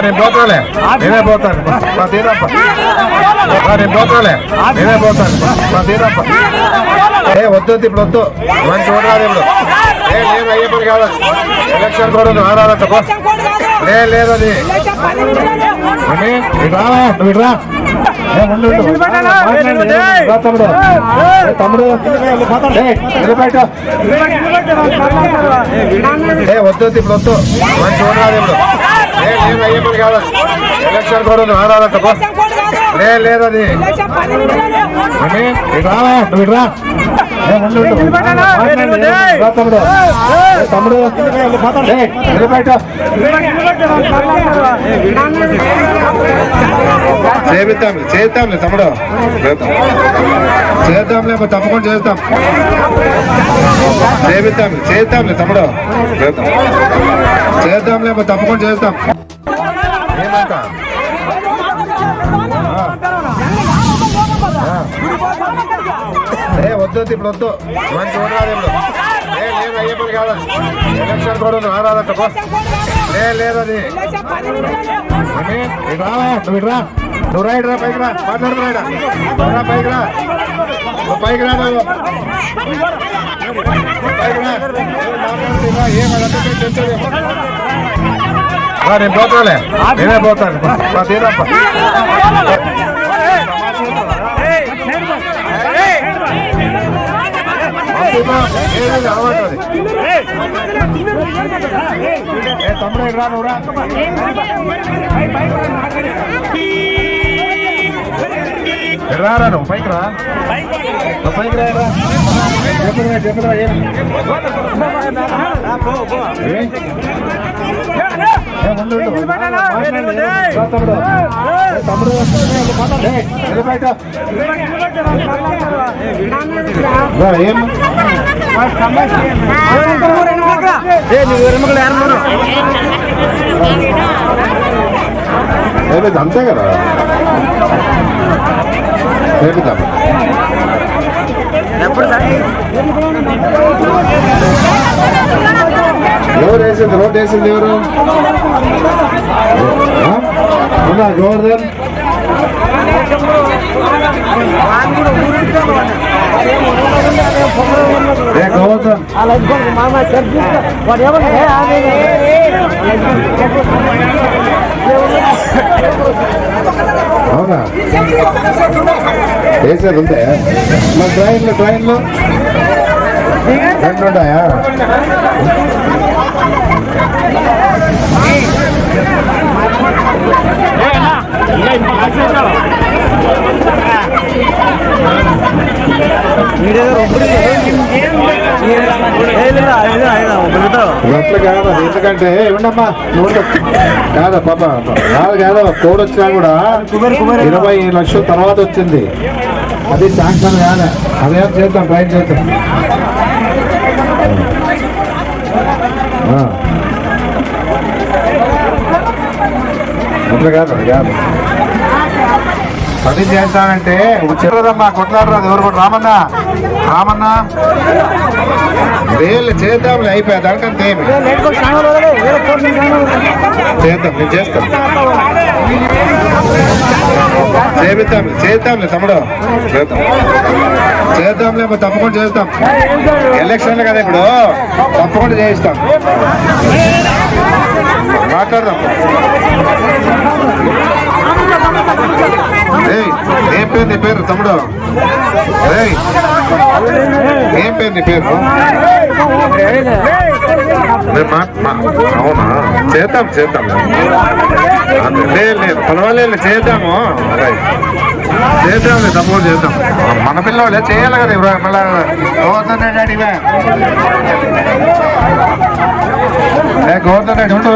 నేను పోతాలే నేనే పోతాను. మా తీరప్ప నేను పోతాలే నేనే పోతాను. మా తీరప్ప ఏ వద్దు ఇప్పుడు వద్దు. మంచి చూడరాదు ఇప్పుడు. ఏ లేదు అయ్యేపడి కాదు. ఎలక్షన్ కూడా ఆడాలంట లే లేదు అది. రావా నువ్వు రా తమ్ముడు. ఏ, తమ్ముడు ఏ, వద్దు ఇప్పుడు వద్దు. మంచి చూడరాదు ఇప్పుడు. ఏ లేదు అయ్యేపడి లేదు అది. తమ్ముడు. తమ్ముడు. చేపిద్దాం చేద్దాంలే తమ్ముడు. చేద్దాంలే తప్పకుండా చేద్దాం. చేపిద్దాం చేద్దాంలే తమ్ముడు. చేద్దాంలే తప్పకుండా చేద్దాం. ఏమంట. ఏ వద్దు ఇప్పుడు వద్దు. మంచి చూడరాదు ఇప్పుడు. ఏ లేదు అయ్యేపడి కాదు. ఎలక్షన్ కూడా రారాదట లే లేదు అది. ఏమి? రావా నువ్వు ఇటు రా. నువ్వు రా ఇటు రా పైకి రా. మాట్లాడుతున్నా రా పైకి రా. పైకి రా నువ్వు. పైకి రా. నువ్వు నేను పోతాలే నేనే పోతాను. మా తీరప్ప తమ్ముడు రా నువ్వు రారా నువ్వు పైకి రా పైకి రా ఇటు చెప్పరా అంతే కదా చేపిద్దాం ఎవరు వేసింది? రోడ్ వేసింది ఎవరు? ఆ? ఉన్నా గోవర్ధన్? ఏ గోవర్ధన్? అవునా? వేసేది ఉంటే మరి ట్రైన్లు ట్రైన్లు? రెండు ఉన్నాయా అట్లా కాదు ఎందుకంటే ఉండు. కాదా పాప కాదు కాదు కోడ్ వచ్చినా కూడా ఇరవై లక్షల తర్వాత వచ్చింది. అది శాంక్షన్ కాదా అదేం చేద్దాం ట్రై చేద్దాం అట్లా కాదు కాదు పని చేస్తానంటే చెప్పదమ్మా కొట్లాడరాదు ఎవరు కూడా రామన్నా రామన్నా. వేళ్ళు చేద్దాంలే అయిపోయా దానికంటే ఏమి? చేద్దాం నేను చేస్తాను. చేపిద్దాం చేద్దాంలే తమ్ముడు. చేద్దాం. చేద్దాంలే తప్పకుండా చేస్తాం. ఎలక్షన్లు కదా ఇప్పుడు. తప్పకుండా చేయిస్తాం. మాట్లాడదాం. తమ్ముడు. ఏం పేరు నీ పేరు? అవునా? చేద్దాం చేద్దాం. లేదు లేదు పర్వాలేదు చేద్దాము. చేద్దాం తప్పు చేద్దాం. మన పిల్లవాళ్ళే చేయాలి కదా ఇప్పుడు మళ్ళీ గోవర్ధన్ రెడ్డి ఇవే గోవర్ధన్ రెడ్డి ఉండు